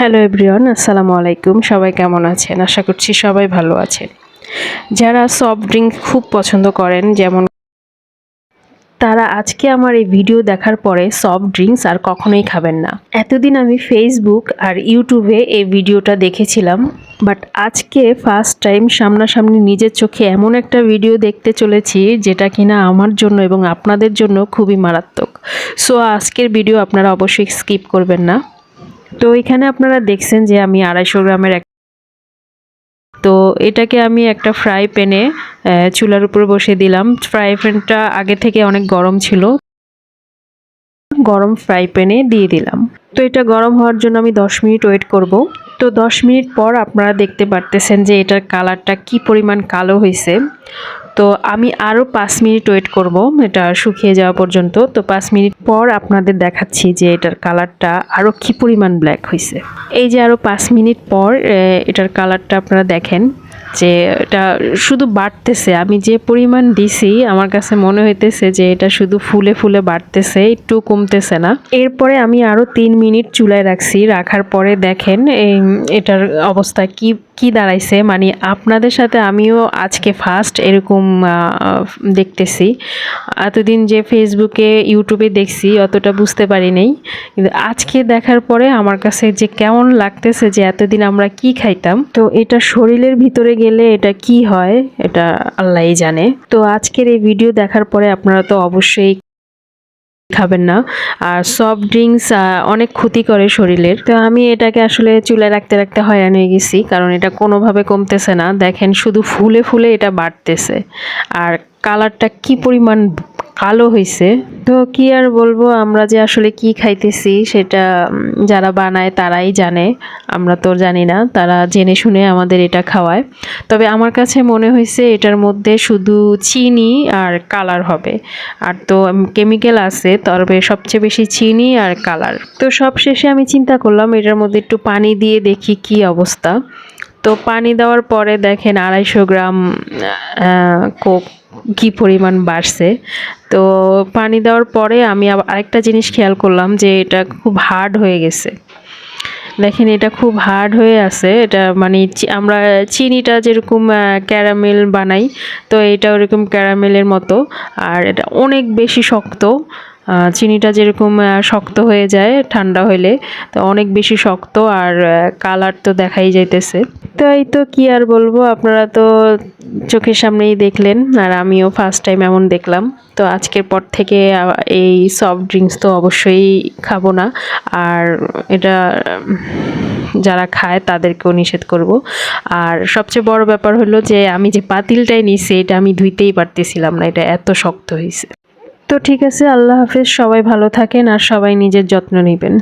Hello everyone, আসসালামু আলাইকুম। সবাই কেমন আছেন? আশা করছি সবাই ভালো আছেন। যারা সফট ড্রিঙ্ক খুব পছন্দ করেন, যেমন তারা আজকে আমার এই ভিডিও দেখার পরে সফট ড্রিঙ্কস আর কখনোই খাবেন না। এতদিন আমি ফেসবুক আর ইউটিউবে এই ভিডিওটা দেখেছিলাম বাট আজকে ফার্স্ট টাইম সামনাসামনি নিজের চোখে এমন একটা ভিডিও দেখতে চলেছি, যেটা কিনা আমার জন্য এবং আপনাদের জন্য খুবই মারাত্মক। সো আজকের ভিডিও আপনারা অবশ্যই স্কিপ করবেন না। তো এখানে আপনারা দেখছেন যে আমি আড়াইশো গ্রামের এক তো এটাকে আমি একটা ফ্রাই প্যানে চুলার উপর বসে দিলাম। ফ্রাই প্যানটা আগে থেকে অনেক গরম ছিল। গরম ফ্রাই প্যানে দিয়ে দিলাম। তো এটা গরম হওয়ার জন্য আমি দশ মিনিট ওয়েট করব। তো দশ মিনিট পর আপনারা দেখতে পারতেছেন যে এটার কালারটা কি পরিমাণ কালো হয়েছে তো আমি আরও পাঁচ মিনিট ওয়েট করব, এটা শুকিয়ে যাওয়া পর্যন্ত। তো পাঁচ মিনিট পর আপনাদের দেখাচ্ছি যে এটার কালারটা আরও কী পরিমাণ ব্ল্যাক হয়েছে এই যে আরও পাঁচ মিনিট পর এটার কালারটা আপনারা দেখেন যে এটা শুধু বাড়তেছে। আমি যে পরিমাণ দিছি, আমার কাছে মনে হইতেছে যে এটা শুধু ফুলে ফুলে বাড়তেছে, একটু কমতেছে না। এরপরে আমি আরও তিন মিনিট চুলায় রাখছি, রাখার পরে দেখেন এটার অবস্থা কি কি দাঁড়াইছে? মানে আপনাদের সাথে আমিও আজকে ফার্স্ট এরকম দেখতেছি। এতদিন যে ফেসবুকে ইউটিউবে দেখছি, অতটা বুঝতে পারি নাই। কিন্তু আজকে দেখার পরে আমার কাছে যে কেমন লাগতেছে যে এতদিন আমরা কি খাইতাম। তো এটা শরীরের ভিতরে গেলে এটা কি হয়, এটা আল্লাহই জানে। তো আজকের এই ভিডিও দেখার পরে আপনারা তো অবশ্যই খাবেন না। আর সফট ড্রিঙ্কস অনেক ক্ষতি করে শরীরের। তো আমি এটাকে আসলে চুলায় রাখতে রাখতে হয়রান হয়ে গেছি, কারণ এটা কোনোভাবে কমতেছে না। দেখেন শুধু ফুলে ফুলে এটা বাড়তেছে। আর কালারটা কি পরিমাণ কালো হয়েছে তো কি আর বলব, আমরা যে আসলে কি খাইতেছি সেটা যারা বানায় তারাই জানে। আমরা তো জানি না, তারা জেনে শুনে আমাদের এটা খাওয়ায়। তবে আমার কাছে মনে হয়েছে এটার মধ্যে শুধু চিনি আর কালার হবে। আর তো কেমিক্যাল আছে, তবে সবচেয়ে বেশি চিনি আর কালার। তো সব শেষে আমি চিন্তা করলাম, এটার মধ্যে একটু পানি দিয়ে দেখি কি অবস্থা। তো পানি দেওয়ার পরে দেখেন আড়াইশো গ্রাম কোক কি পরিমাণ বাড়ছে। তো পানি দেওয়ার পরে আমি আরেকটা জিনিস খেয়াল করলাম যে এটা খুব হার্ড হয়ে গেছে। দেখেন এটা খুব হার্ড হয়ে আছে। এটা মানে আমরা চিনিটা যেরকম ক্যারামেল বানাই, তো এটা ওরকম ক্যারামেলের মতো। আর এটা অনেক বেশি শক্ত চিনিটা যেরকম শক্ত হয়ে যায়, ঠান্ডা হলে তো অনেক বেশি শক্ত। আর কালার তো দেখাই যাইতেছে। তো এই তো কি আর বলব, আপনারা তো চোখের সামনেই দেখলেন, আর আমিও ফার্স্ট টাইম এমন দেখলাম। তো আজকের পর থেকে এই সফট ড্রিঙ্কস তো অবশ্যই খাব না। আর এটা যারা খায় তাদেরকেও নিষেধ করব। আর সবচেয়ে বড় ব্যাপার হলো যে, আমি যে পাতিলটাই নিছি, এটা আমি ধুইতেই পারতেছিলাম না। এটা এত শক্ত হয়েছে তো ঠিক আছে, আল্লাহ হাফেজ, সবাই ভালো থাকেন আর সবাই নিজের যত্ন নেবেন।